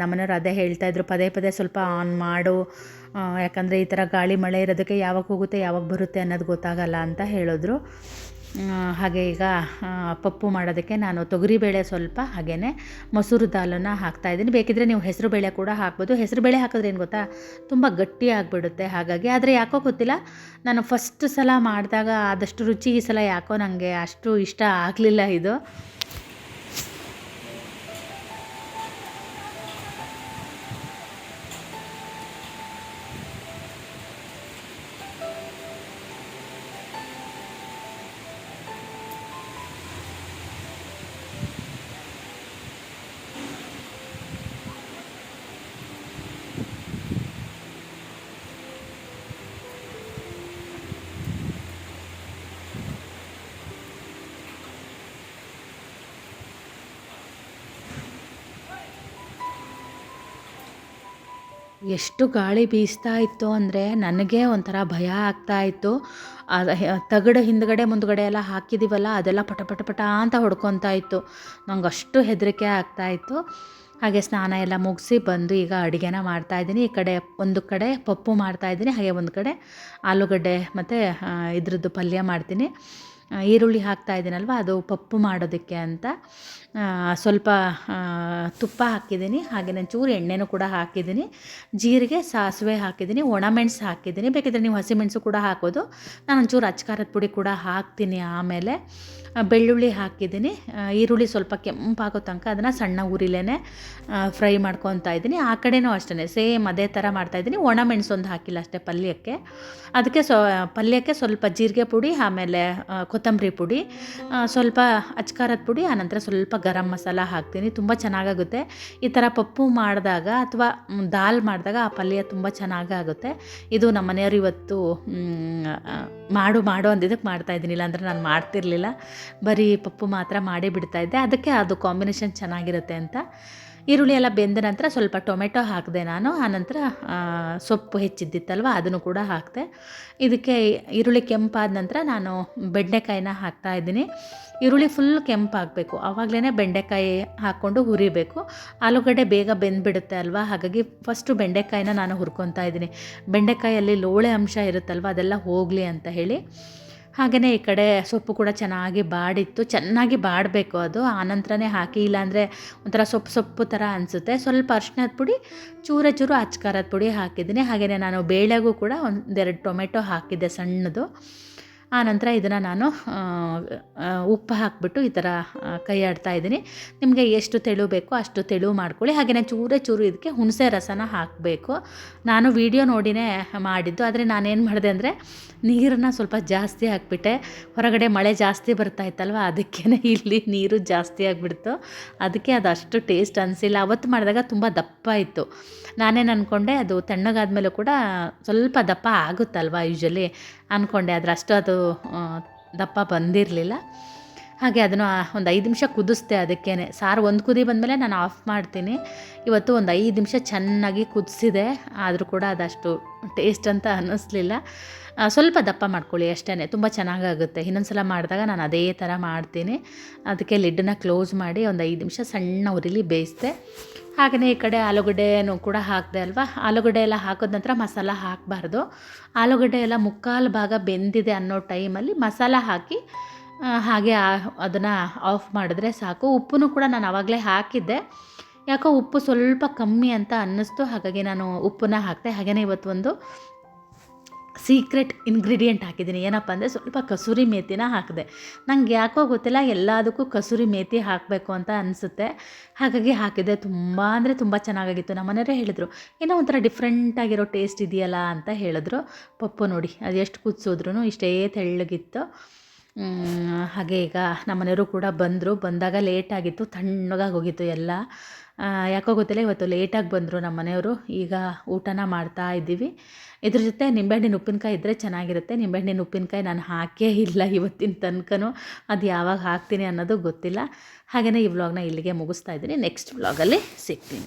ನಮ್ಮನೆಯವ್ರು ಅದೇ ಹೇಳ್ತಾಯಿದ್ರು ಪದೇ ಪದೇ ಸ್ವಲ್ಪ ಆನ್ ಮಾಡು. ಯಾಕಂದರೆ ಈ ಥರ ಗಾಳಿ ಮಳೆ ಇರೋದಕ್ಕೆ ಯಾವಾಗ ಹೋಗುತ್ತೆ, ಯಾವಾಗ ಬರುತ್ತೆ ಅನ್ನೋದು ಗೊತ್ತಾಗಲ್ಲ ಅಂತ ಹೇಳಿದ್ರು. ಹಾಗೆ ಈಗ ಪಪ್ಪು ಮಾಡೋದಕ್ಕೆ ನಾನು ತೊಗರಿಬೇಳೆ ಸ್ವಲ್ಪ ಹಾಗೆಯೇ ಮೊಸರು ದಾಲನ್ನು ಹಾಕ್ತಾಯಿದ್ದೀನಿ ಬೇಕಿದ್ರೆ ನೀವು ಹೆಸರು ಬೇಳೆ ಕೂಡ ಹಾಕ್ಬೋದು. ಹೆಸರು ಬೇಳೆ ಹಾಕಿದ್ರೆ ಏನು ಗೊತ್ತಾ, ತುಂಬ ಗಟ್ಟಿ ಆಗಿಬಿಡುತ್ತೆ ಹಾಗಾಗಿ. ಆದರೆ ಯಾಕೋ ಗೊತ್ತಿಲ್ಲ, ನಾನು ಫಸ್ಟ್ ಸಲ ಮಾಡಿದಾಗ ಆದಷ್ಟು ರುಚಿ ಈ ಸಲ ಯಾಕೋ ನನಗೆ ಅಷ್ಟು ಇಷ್ಟ ಆಗಲಿಲ್ಲ ಇದು. ಎಷ್ಟು ಗಾಳಿ ಬೀಸ್ತಾ ಇತ್ತು ಅಂದರೆ ನನಗೆ ಒಂಥರ ಭಯ ಆಗ್ತಾ ಇತ್ತು. ತಗಡು ಹಿಂದ್ಗಡೆ ಮುಂದ್ಗಡೆ ಎಲ್ಲ ಹಾಕಿದ್ದೀವಲ್ಲ ಅದೆಲ್ಲ ಪಟ ಪಟ ಪಟ ಅಂತ ಹೊಡ್ಕೊತಾ ಇತ್ತು. ನಂಗೆ ಅಷ್ಟು ಹೆದರಿಕೆ ಆಗ್ತಾ ಇತ್ತು. ಹಾಗೆ ಸ್ನಾನ ಎಲ್ಲ ಮುಗಿಸಿ ಬಂದು ಈಗ ಅಡುಗೆನ ಮಾಡ್ತಾಯಿದ್ದೀನಿ ಈ ಕಡೆ ಒಂದು ಕಡೆ ಪಪ್ಪು ಮಾಡ್ತಾಯಿದ್ದೀನಿ ಹಾಗೆ ಒಂದು ಕಡೆ ಆಲೂಗಡ್ಡೆ ಮತ್ತು ಇದ್ರದ್ದು ಪಲ್ಯ ಮಾಡ್ತೀನಿ. ಈರುಳ್ಳಿ ಹಾಕ್ತಾ ಇದ್ದೀನಲ್ವ? ಅದು ಪಪ್ಪು ಮಾಡೋದಕ್ಕೆ ಅಂತ. ಸ್ವಲ್ಪ ತುಪ್ಪ ಹಾಕಿದ್ದೀನಿ. ಹಾಗೆ ನಾನು ಚೂರು ಎಣ್ಣೆನೂ ಕೂಡ ಹಾಕಿದ್ದೀನಿ. ಜೀರಿಗೆ, ಸಾಸಿವೆ ಹಾಕಿದ್ದೀನಿ. ಒಣಮೆಣಸು ಹಾಕಿದ್ದೀನಿ. ಬೇಕಿದ್ರೆ ನೀವು ಹಸಿಮೆಣಸು ಕೂಡ ಹಾಕೋದು ನಾನು ಒಂಚೂರು ಅಚ್ಕಾರದ ಪುಡಿ ಕೂಡ ಹಾಕ್ತೀನಿ ಆಮೇಲೆ. ಬೆಳ್ಳುಳ್ಳಿ ಹಾಕಿದ್ದೀನಿ. ಈರುಳ್ಳಿ ಸ್ವಲ್ಪ ಕೆಂಪಾಗೋ ತನಕ ಅದನ್ನು ಸಣ್ಣ ಉರಿಲೇ ಫ್ರೈ ಮಾಡ್ಕೊತಾ ಇದ್ದೀನಿ. ಆ ಕಡೆನೂ ಅಷ್ಟೇ ಸೇಮ್ ಅದೇ ಥರ ಮಾಡ್ತಾಯಿದ್ದೀನಿ ಒಣಮೆಣಸು ಒಂದು ಹಾಕಿಲ್ಲ ಅಷ್ಟೇ ಪಲ್ಯಕ್ಕೆ. ಅದಕ್ಕೆ ಸೊ, ಪಲ್ಯಕ್ಕೆ ಸ್ವಲ್ಪ ಜೀರಿಗೆ ಪುಡಿ, ಆಮೇಲೆ ಕೊತ್ತಂಬರಿ ಪುಡಿ ಸ್ವಲ್ಪ ಅಚ್ಕಾರದ ಪುಡಿ ಆನಂತರ ಸ್ವಲ್ಪ ಗರಂ ಮಸಾಲ ಹಾಕ್ತೀನಿ. ತುಂಬ ಚೆನ್ನಾಗಾಗುತ್ತೆ. ಈ ಥರ ಪಪ್ಪು ಮಾಡಿದಾಗ ಅಥವಾ ದಾಲ್ ಮಾಡಿದಾಗ ಆ ಪಲ್ಯ ತುಂಬ ಚೆನ್ನಾಗಾಗುತ್ತೆ. ಇದು ನಮ್ಮ ಮನೆಯವರು ಇವತ್ತು ಮಾಡು ಮಾಡು ಅಂದಿದ್ದಕ್ಕೆ ಮಾಡ್ತಾಯಿದ್ದೀನಿ ಇಲ್ಲಾಂದರೆ ನಾನು ಮಾಡ್ತಿರ್ಲಿಲ್ಲ. ಬರೀ ಪಪ್ಪು ಮಾತ್ರ ಮಾಡೇ ಬಿಡ್ತಾಯಿದ್ದೆ ಅದಕ್ಕೆ ಅದು ಕಾಂಬಿನೇಷನ್ ಚೆನ್ನಾಗಿರುತ್ತೆ ಅಂತ. ಈರುಳ್ಳಿ ಎಲ್ಲ ಬೆಂದ ನಂತರ ಸ್ವಲ್ಪ ಟೊಮೆಟೊ ಹಾಕಿದೆ ನಾನು. ಆನಂತರ ಸೊಪ್ಪು ಹೆಚ್ಚಿದ್ದಿತ್ತಲ್ವ, ಅದನ್ನು ಕೂಡ ಹಾಕಿದೆ. ಇದಕ್ಕೆ ಈರುಳ್ಳಿ ಕೆಂಪಾದ ನಂತರ ನಾನು ಬೆಂಡೆಕಾಯಿನ ಹಾಕ್ತಾ ಇದ್ದೀನಿ. ಈರುಳ್ಳಿ ಫುಲ್ ಕೆಂಪಾಗಬೇಕು. ಆವಾಗಲೇ ಬೆಂಡೆಕಾಯಿ ಹಾಕ್ಕೊಂಡು ಹುರಿಬೇಕು. ಆಲೂಗಡ್ಡೆ ಬೇಗ ಬೆಂದ್ಬಿಡುತ್ತೆ ಅಲ್ವಾ? ಹಾಗಾಗಿ ಫಸ್ಟು ಬೆಂಡೆಕಾಯಿನ ನಾನು ಹುರ್ಕೊತಾ ಇದ್ದೀನಿ. ಬೆಂಡೆಕಾಯಲ್ಲಿ ಲೋಳೆ ಅಂಶ ಇರುತ್ತಲ್ವ, ಅದೆಲ್ಲ ಹೋಗಲಿ ಅಂತ ಹೇಳಿ. ಹಾಗೆಯೇ ಈ ಕಡೆ ಸೊಪ್ಪು ಕೂಡ ಚೆನ್ನಾಗಿ ಬಾಡಿತ್ತು. ಚೆನ್ನಾಗಿ ಬಾಡಬೇಕು ಅದು. ಆನಂತರನೇ ಹಾಕಿ, ಇಲ್ಲಾಂದರೆ ಒಂಥರ ಸೊಪ್ಪು ಸೊಪ್ಪು ಥರ ಅನಿಸುತ್ತೆ. ಸ್ವಲ್ಪ ಅರ್ಶಿನದ ಪುಡಿ, ಚೂರ ಚೂರು ಅಚ್ಕಾರದ ಪುಡಿ ಹಾಕಿದ್ದೀನಿ. ಹಾಗೆಯೇ ನಾನು ಬೇಳೆಗೂ ಕೂಡ ಒಂದೆರಡು ಟೊಮೆಟೊ ಹಾಕಿದ್ದೆ ಸಣ್ಣದು. ಆನಂತರ ಇದನ್ನು ನಾನು ಉಪ್ಪು ಹಾಕಿಬಿಟ್ಟು ಈ ಥರ ಕೈ ಆಡ್ತಾ ಇದ್ದೀನಿ. ನಿಮಗೆ ಎಷ್ಟು ತೆಳು ಬೇಕೋ ಅಷ್ಟು ತೆಳು ಮಾಡ್ಕೊಳ್ಳಿ. ಹಾಗೆಯೇ ಚೂರೇ ಚೂರು ಇದಕ್ಕೆ ಹುಣಸೆ ರಸನ ಹಾಕಬೇಕು. ನಾನು ವಿಡಿಯೋ ನೋಡಿನೇ ಮಾಡಿದ್ದು, ಆದರೆ ನಾನೇನು ಮಾಡಿದೆ ಅಂದರೆ ನೀರನ್ನು ಸ್ವಲ್ಪ ಜಾಸ್ತಿ ಹಾಕಿಬಿಟ್ಟೆ. ಹೊರಗಡೆ ಮಳೆ ಜಾಸ್ತಿ ಬರ್ತಾ ಇತ್ತಲ್ವ ಅದಕ್ಕೇ ಇಲ್ಲಿ ನೀರು ಜಾಸ್ತಿ ಆಗಿಬಿಡ್ತು. ಅದಕ್ಕೆ ಅದು ಅಷ್ಟು ಟೇಸ್ಟ್ ಅನಿಸಿಲ್ಲ. ಅವತ್ತು ಮಾಡಿದಾಗ ತುಂಬ ದಪ್ಪ ಇತ್ತು. ನಾನೇನು ಅಂದ್ಕೊಂಡೆ ಅದು ತಣ್ಣಗಾದ ಮೇಲೂ ಕೂಡ ಸ್ವಲ್ಪ ದಪ್ಪ ಆಗುತ್ತಲ್ವ, ಯೂಶಲಿ? ಅಂದ್ಕೊಂಡೆ ಅದರಷ್ಟು ಅದು ದಪ್ಪ ಬಂದಿರಲಿಲ್ಲ. ಹಾಗೆ ಅದನ್ನು ಒಂದು ಐದು ನಿಮಿಷ ಕುದಿಸ್ದೆ ಅದಕ್ಕೇ ಸಾರು ಒಂದು ಕುದಿ ಬಂದಮೇಲೆ ನಾನು ಆಫ್ ಮಾಡ್ತೀನಿ. ಇವತ್ತು ಒಂದು ಐದು ನಿಮಿಷ ಚೆನ್ನಾಗಿ ಕುದಿಸಿದೆ. ಆದರೂ ಕೂಡ ಅದಷ್ಟು ಟೇಸ್ಟ್ ಅಂತ ಅನ್ನಿಸ್ಲಿಲ್ಲ. ಸ್ವಲ್ಪ ದಪ್ಪ ಮಾಡ್ಕೊಳ್ಳಿ ಅಷ್ಟೇ ತುಂಬ ಚೆನ್ನಾಗಾಗುತ್ತೆ. ಇನ್ನೊಂದು ಸಲ ಮಾಡಿದಾಗ ನಾನು ಅದೇ ಥರ ಮಾಡ್ತೀನಿ. ಅದಕ್ಕೆ ಲಿಡ್ಡನ್ನ ಕ್ಲೋಸ್ ಮಾಡಿ ಒಂದು ಐದು ನಿಮಿಷ ಸಣ್ಣ ಉರಿಲಿ ಬೇಯಿಸಿದೆ. ಹಾಗೆಯೇ ಈ ಕಡೆ ಆಲೂಗಡ್ಡೆನೂ ಕೂಡ ಹಾಕಿದೆ ಅಲ್ವಾ? ಆಲೂಗಡ್ಡೆ ಎಲ್ಲ ಹಾಕಿದ ನಂತರ ಮಸಾಲ ಹಾಕಬಾರ್ದು. ಆಲೂಗಡ್ಡೆ ಎಲ್ಲ ಮುಕ್ಕಾಲು ಭಾಗ ಬೆಂದಿದೆ ಅನ್ನೋ ಟೈಮಲ್ಲಿ ಮಸಾಲ ಹಾಕಿ ಹಾಗೆ ಅದನ್ನು ಆಫ್ ಮಾಡಿದ್ರೆ ಸಾಕು. ಉಪ್ಪನ್ನು ಕೂಡ ನಾನು ಆವಾಗಲೇ ಹಾಕಿದ್ದೆ. ಯಾಕೋ ಉಪ್ಪು ಸ್ವಲ್ಪ ಕಮ್ಮಿ ಅಂತ ಅನ್ನಿಸ್ತು. ಹಾಗಾಗಿ ನಾನು ಉಪ್ಪನ್ನ ಹಾಕಿದೆ. ಹಾಗೆಯೇ ಇವತ್ತು ಒಂದು ಸೀಕ್ರೆಟ್ ಇಂಗ್ರೀಡಿಯೆಂಟ್ ಹಾಕಿದ್ದೀನಿ. ಏನಪ್ಪ ಅಂದರೆ ಸ್ವಲ್ಪ ಕಸೂರಿ ಮೇಥಿನ ಹಾಕಿದೆ. ನಂಗೆ ಯಾಕೋ ಗೊತ್ತಿಲ್ಲ, ಎಲ್ಲದಕ್ಕೂ ಕಸೂರಿ ಮೇತಿ ಹಾಕಬೇಕು ಅಂತ ಅನಿಸುತ್ತೆ. ಹಾಗಾಗಿ ಹಾಕಿದೆ ತುಂಬ ಅಂದರೆ ತುಂಬ ಚೆನ್ನಾಗಾಗಿತ್ತು. ನಮ್ಮ ಮನೆಯವರೇ ಹೇಳಿದರು, ಏನೋ ಒಂಥರ ಡಿಫ್ರೆಂಟಾಗಿರೋ ಟೇಸ್ಟ್ ಇದೆಯಲ್ಲ ಅಂತ ಹೇಳಿದ್ರು. ಪಪ್ಪು ನೋಡಿ, ಅದು ಎಷ್ಟು ಕುದಿಸಿದ್ರು ಇಷ್ಟೇ ತೆಳ್ಳಗಿತ್ತು. ಹಾಗೆ ಈಗ ನಮ್ಮನೆಯವರು ಕೂಡ ಬಂದರು. ಬಂದಾಗ ಲೇಟಾಗಿತ್ತು ತಣ್ಣಗಾಗಿ ಹೋಗಿತ್ತು ಎಲ್ಲ. ಯಾಕೋ ಗೊತ್ತಿಲ್ಲ, ಇವತ್ತು ಲೇಟಾಗಿ ಬಂದರು ನಮ್ಮ ಮನೆಯವರು ಈಗ ಊಟನ ಮಾಡ್ತಾ ಇದ್ದೀವಿ. ಇದ್ರ ಜೊತೆ ನಿಂಬೆಹಣ್ಣಿನ ಉಪ್ಪಿನಕಾಯಿ ಇದ್ದರೆ ಚೆನ್ನಾಗಿರುತ್ತೆ. ನಿಂಬೆಹಣ್ಣಿನ ಉಪ್ಪಿನಕಾಯಿ ನಾನು ಹಾಕೇ ಇಲ್ಲ ಇವತ್ತಿನ ತನಕನೂ. ಅದು ಯಾವಾಗ ಹಾಕ್ತೀನಿ ಅನ್ನೋದು ಗೊತ್ತಿಲ್ಲ. ಹಾಗೆಯೇ ಈ ವ್ಲಾಗ್ನ ಇಲ್ಲಿಗೆ ಮುಗಿಸ್ತಾ ಇದ್ದೀನಿ. ನೆಕ್ಸ್ಟ್ ವ್ಲಾಗಲ್ಲಿ ಸಿಗ್ತೀನಿ.